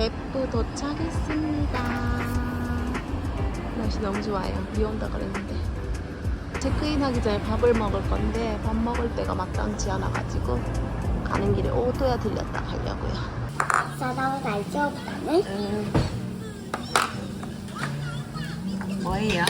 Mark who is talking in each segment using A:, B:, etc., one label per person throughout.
A: 베프 도착했습니다. 날씨 너무 좋아요. 비 온다 그랬는데. 체크인 하기 전에 밥을 먹을 건데 밥 먹을 때가 마땅치 않아가지고 가는 길에 오토야 들렸다 가려고요.
B: 사다가 갈지 없다네?
A: 음. 뭐예요?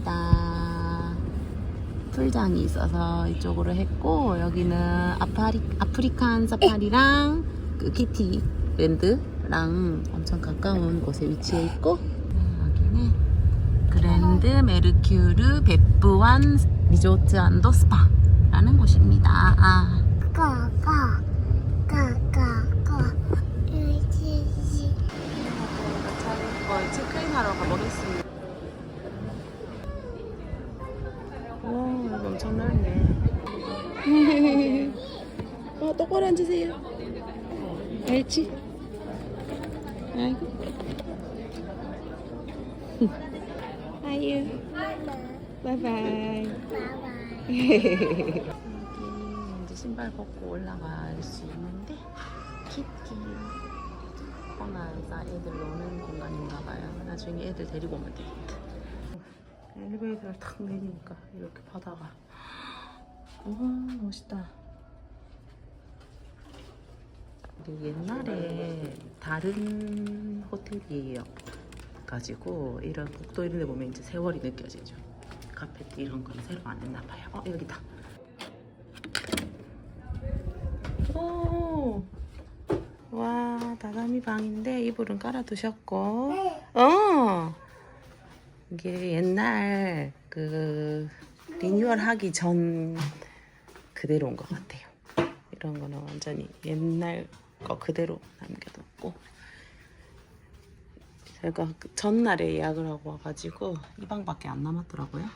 A: 여기입니다. 풀장이 있어서 이쪽으로 했고 여기는 아파리, 아프리칸 사파리랑 그 키티 랜드랑 엄청 가까운 곳에 위치해 있고 여기는 그랜드 메르큐르 베프완 리조트 안도 스파라는 곳입니다. 아,
B: 까까 까까까 일치시
A: 어, 체크인하러 가보겠습니다. 엄청 넓네. 어, 똑바로 앉으세요. 알지? 아이고. 아유, 바이바이.
B: 바바
A: 여기 이제 신발 벗고 올라갈 수 있는데 키티 코너에서 애들 노는 공간인가 봐요. 나중에 애들 데리고 오면 되겠다. 엘리베이터를 탁 내리니까 이렇게 바다가 와 멋있다. 옛날에 다른 호텔이에요. 가지고 이런 복도 이런 데 보면 이제 세월이 느껴지죠. 카페트 이런 건 새로 안 했나 봐요. 어 여기다. 오. 와 다다미 방인데 이불은 깔아두셨고. 어. 이게 옛날 그 리뉴얼 하기 전 그대로인 것 같아요. 이런 거는 완전히 옛날 거 그대로 남겨뒀고. 제가 그 전날에 예약을 하고 와가지고 이 방밖에 안 남았더라고요.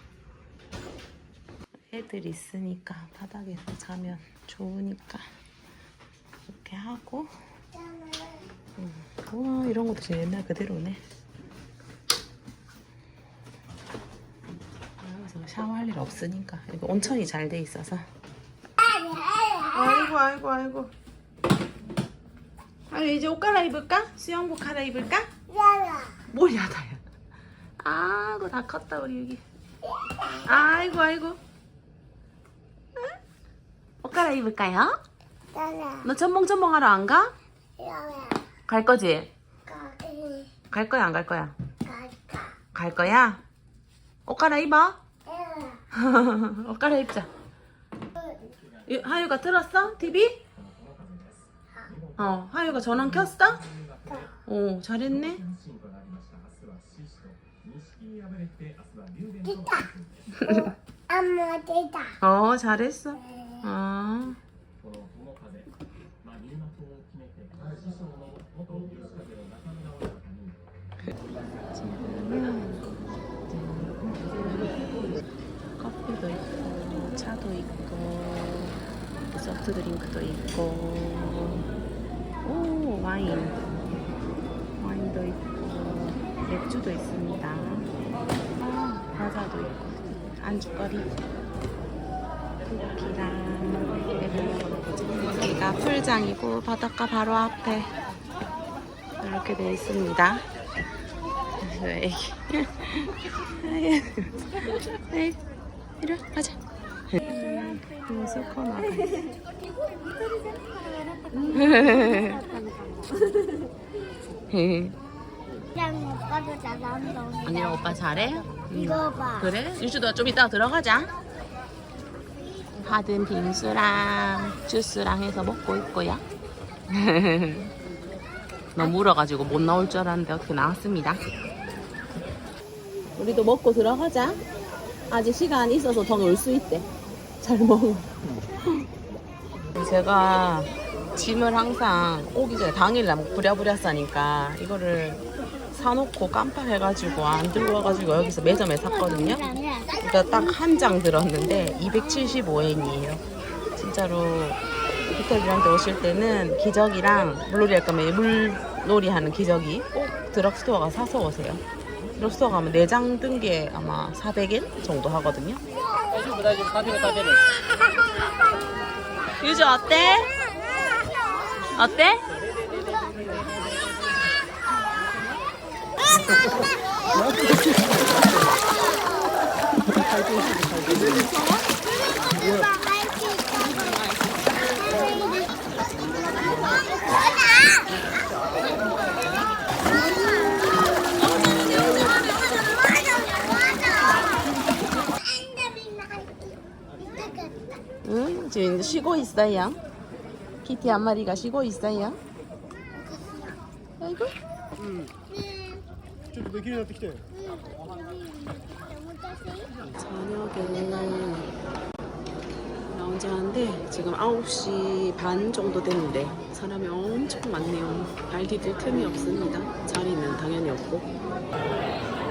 A: 애들 있으니까 바닥에서 자면 좋으니까 이렇게 하고 음, 우와 이런 것도 진짜 옛날 그대로네. 아, 여기서 샤워할 일 없으니까 온천이 잘 돼 있어서. 아이고 아이고 아이고. 아니 이제 옷 갈아입을까? 수영복 갈아입을까?
B: 야야
A: 뭘 야다야. 아이고 다 컸다 우리 여기. 아이고 아이고. 응? 옷 갈아입을까요?
B: 야야
A: 너 전봉 하러 안 가?
B: 야야
A: 갈 거지? 갈 거야 안 갈 거야? 갈 거야? 옷 갈아입어?
B: 야야
A: 옷 갈아입자. 이- 하유가 틀었어? TV? 어, 하유가 전원 켰어? 오, 잘했네.
B: 됐다 엄마 됐다
A: 어, 잘했어. 어. 소프트 드링크도 있고. 오 와인. 와인도 있고. 맥주도 있습니다. 아, 과자도 있고. 안주거리. 먹어보자 여기가 풀장이고 바닷가 바로 앞에 이렇게 되어 있습니다. 애기 아유, 아유, 이리 와, 가자. 무슨 코너?
B: 그냥 오빠도 잘한다
A: 언니랑 오빠 잘해?
B: 이거 봐
A: 그래? 유주도 좀 이따 들어가자. 받은 빙수랑 주스랑 해서 먹고 있고요. 너무 울어가지고 못 나올 줄 알았는데 어떻게 나왔습니다. 우리도 먹고 들어가자. 아직 시간 있어서 더 놀 수 있대. 잘 먹어. 제가 짐을 항상 오기 전에 당일날 뭐 부랴부랴 싸니까 이거를 사놓고 깜빡해가지고 안 들고 와가지고 여기서 매점에 샀거든요. 그러니까 딱 한 장 들었는데 275엔이에요. 진짜로 비터비한테 오실 때는 기저귀랑 물놀이 할 거면 물놀이 하는 기저귀 꼭 드럭스토어 가 사서 오세요. 드럭스토어 가면 내장 뜬게 아마 400엔 정도 하거든요. 유주 어때? 어때? 지금 쉬고 있어요. 키티 한 마리가 쉬고 있어요. 아이고.
C: 응. 저기 내 길에
A: 저녁에는 라운지 하는데 지금 9시 반 정도 됐는데 사람이 엄청 많네요. 발 디딜 틈이 없습니다. 자리는 당연히 없고.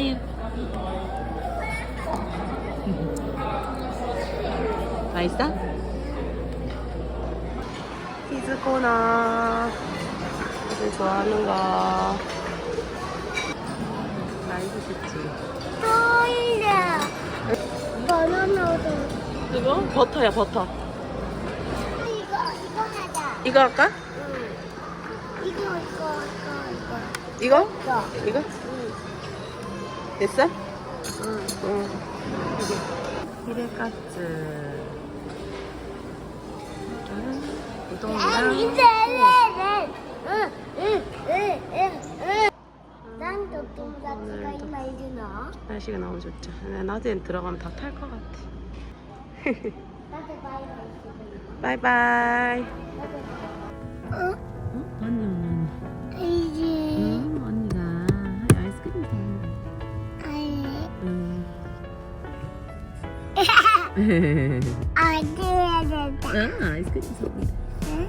A: 아유. 맛있어? 디즈코나 애들 좋아하는 거 맛있겠지
B: 바나나도
A: 이거? 버터야 버터
B: 이거 이거 하자.
A: 이거 할까?
B: 응. 이거 이거 이거
A: 이거?
B: 이거. 이거.
A: 이거? 됐어?
B: 응.
A: 응 히레카츠 우동이랑
B: 응. 응. 응. 응. 응. 난 이.
A: 날씨가 너무 좋죠 나- 낮엔 들어가면 다 탈 것 같아
B: 나도 바이바이.
A: 바이바이
B: 응?
A: 어?
B: 안 돼야 된다.
A: 응 아이스크림 사는데
B: 응?